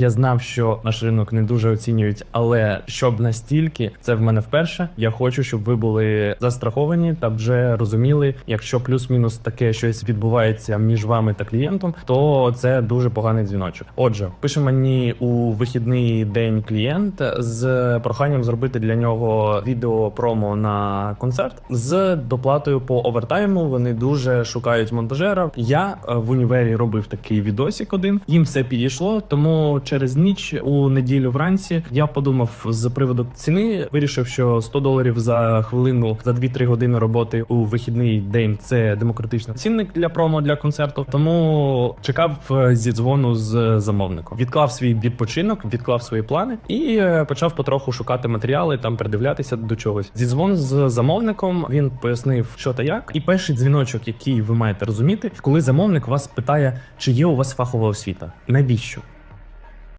Я знав, що наш ринок не дуже оцінюють, але щоб настільки це в мене вперше. Я хочу, щоб ви були застраховані та вже розуміли, якщо плюс-мінус таке щось відбувається між вами та клієнтом, то це дуже поганий дзвіночок. Отже, пише мені у вихідний день клієнт з проханням зробити для нього відео промо на концерт з доплатою по овертайму. Вони дуже шукають монтажера. Я е, в універі робив такий відосик один. Їм все підійшло. Тому через ніч у неділю вранці я подумав з приводу ціни. Вирішив, що 100 доларів за хвилину за 2-3 години роботи у вихідний день це демократичний цінник для промо для концерту. Тому чекав е, зі дзвону з замовником. Відклав свій відпочинок, відклав свої плани і е, почав потроху шукати матеріали, там придивлятися до чогось. Зі дзвон з замовником він пояснив, що та як. І перший дзвіночок, який ви маєте розуміти, коли замовник вас питає, чи є у вас фахова освіта, навіщо?